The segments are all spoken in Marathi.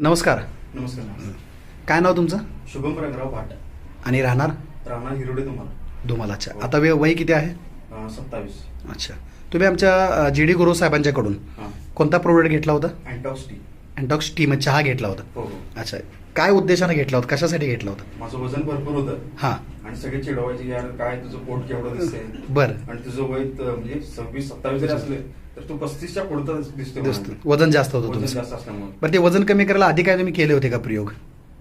नमस्कार. नमस्कार नमस्कार. काय नाव तुमचं? शुभम रंगराव भाट आणि राहणार? राणा हिरोडे तुम्हाला धुमाला अच्छा आता वे वय किती आहे? सत्तावीस. अच्छा. तुम्ही आमच्या जी डी गुरु साहेबांच्याकडून हां. कोणता प्रोडक्ट घेतला होता? अँटॉक्स टी अँटॉक्स टी म्हणजे चहा घेतला होता. हो हो. अच्छा. काय उद्देशाने घेतला होता? कशासाठी घेतला होता? माझं वजन भरपूर होतं. हां. आणि सगळे चिडवायचे यार काय तुझं पोट केवढं दिसतंय? बरं. आणि तुझं वय त- म्हणजे सव्वीस सत्तावीस जरी असले तर तू पस्तीसच्या पुढचं दिसतं. वजन जास्त होतं वजन तुमचं. जास्त असल्यामुळे. बरं ते वजन कमी करायला आधी काय तुम्ही केले होते का प्रयोग?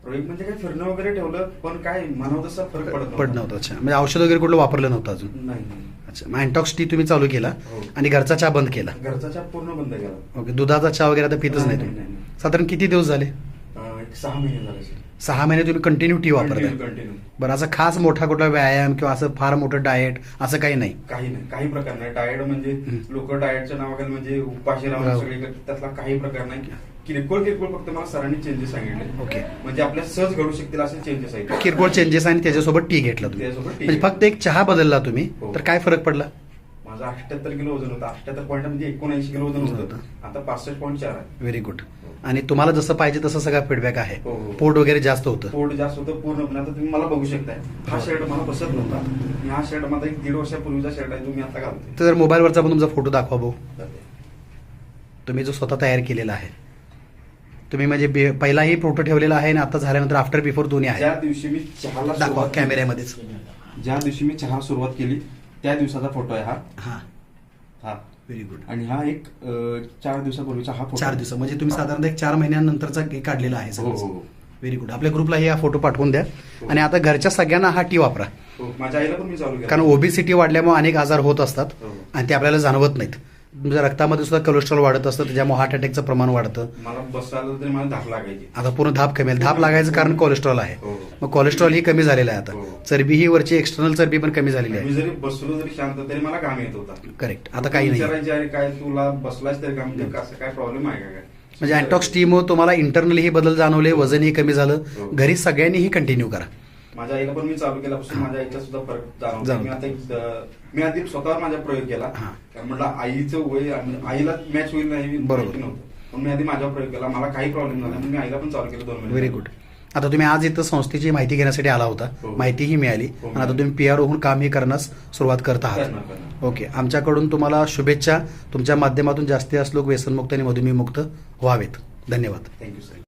प्रयोग म्हणजे काय फिरणं वगैरे ठेवलं पण काय म्हणावं तसा फरक पडत पड नव्हतं. अच्छा. म्हणजे औषध वगैरे कुठलं वापरलं नव्हतं अजून? नाही नाही. अच्छा. मग अँटॉक्स टी तुम्ही चालू केला हो. आणि घरचा चहा बंद केला. घरचा चहा पूर्ण बंद केला. ओके. दुधाचा चहा वगैरे आता पितच नाही, तुम्ही. नाही, साधारण किती दिवस झाले? एक सहा महिने झाले. सहा महिने तुम्ही कंटिन्यू टी वापरताय कंटिन्यू बरं असं खास मोठा कुठला व्यायाम किंवा असं फार मोठं डाएट असं काही नाही? काही नाही काही प्रकार नाही. डाएट म्हणजे. लोक डाएटच्या नावाखाली म्हणजे उपाशी राहून राहू. सगळे करतात. त्यातला काही प्रकार नाही. किरकोळ किरकोळ फक्त मला सरांनी चेंजेस सांगितले. ओके. म्हणजे आपल्या सहज घडू शकतील असे चेंजेस आहेत. किरकोळ चेंजेस आणि त्याच्यासोबत टी घेतला तुम्ही. त्याच्यासोबत tea म्हणजे फक्त एक चहा बदलला तुम्ही. हो. तर काय फरक पडला? माझं अठ्याहत्तर किलो वजन होतं. अठ्याहत्तर पॉईंट म्हणजे एकोणऐंशी किलो वजन होतं. आता पासष्ट पॉईंट चार आहे. व्हेरी गुड आणि तुम्हाला जसं पाहिजे तसं सगळा फीडबॅक आहे. हो, हो. पोट वगैरे जास्त होतं. पोट जास्त होतं पूर्णपणे. आता तुम्ही मला बघू शकताय. हा हो. शर्ट मला बसत नव्हता. आणि हा शर्ट माझा एक दीड वर्षापूर्वीचा शर्ट आहे. तुम्ही आता घालतोय. तर मोबाईलवरचा पण तुमचा फोटो दाखवा भाऊ. तुम्ही जो स्वतः तयार केलेला आहे. तुम्ही म्हणजे बे- पहिलाही फोटो ठेवलेला आहे आणि आता झाल्यानंतर आफ्टर बिफोर दोन्ही ज्या आहे दिवशी मी चहाला दाखवा सुरुवात केली- कॅमेऱ्यामध्येच ज्या दिवशी मी चहा सुरुवात केली त्या दिवसाचा फोटो आहे हा. हा. हा. व्हेरी गुड आणि हा एक चार दिवसापूर्वीचा हा फोटो चार दिवस म्हणजे तुम्ही साधारणतः एक चार महिन्यानंतरचा हे काढलेला आहे हो हो हो. व्हेरी गुड आपल्या ग्रुपलाही हा फोटो पाठवून द्या. आणि आता घरच्या सगळ्यांना हा टी वापरा. हो माझ्या आईला पण मी चालू केला. कारण ओबेसिटी वाढल्यामुळे अनेक आजार होत असतात. हो. आणि ते आपल्याला जाणवत नाहीत. तुमच्या रक्तामध्ये सुद्धा कोलेस्ट्रॉल वाढत असतं त्याच्यामुळे हार्ट अटॅकचं प्रमाण वाढतं. मला बसायला तरी मला धाक लागायची. आता पूर्ण धाप कमी आहे. धाप लागायचं कारण कोलेस्ट्रॉल आहे. हो. मग कोलेस्ट्रॉल ही कमी झालेलं आहे हो. आता चरबी ही वरची एक्सटर्नल चरबी पण कमी झालेली मी आहे जरी बसलो जरी शांत तरी मला काम येत होता. करेक्ट आता काही नाही. विचारायचे अरे काय तुला बसलाच तरी काम म्हणजे कसं काय प्रॉब्लेम आहे का काय? म्हणजे अँटॉक्स टीमुळे तुम्हाला इंटरनली ही बदल जाणवले वजनही कमी झालं. हो. घरी सगळ्यांनीही कंटिन्यू करा. माझ्या आईला पण मी चालू केल्यापासून माझ्या आईचा सुद्धा फरक जाणवतो. मी आता मी आधी स्वतःवर माझा प्रयोग केला. कारण म्हटलं आईचं वय आणि आईला मॅच होईल नाही नव्हतं. पण मी आधी माझा प्रयोग केला. मला काही प्रॉब्लेम झाला मी आईला पण चालू केलं दोन महिने व्हेरी गुड आता तुम्ही आज इथं संस्थेची माहिती घेण्यासाठी आला होता. हो. माहितीही मिळाली. हो. आणि आता तुम्ही पी आर होऊन कामही करण्यास सुरुवात करत आहात. ओके आमच्याकडून तुम्हाला शुभेच्छा. तुमच्या माध्यमातून जास्तीत जास्त लोक व्यसनमुक्त आणि मधुमेहमुक्त व्हावेत. धन्यवाद. Thank you sir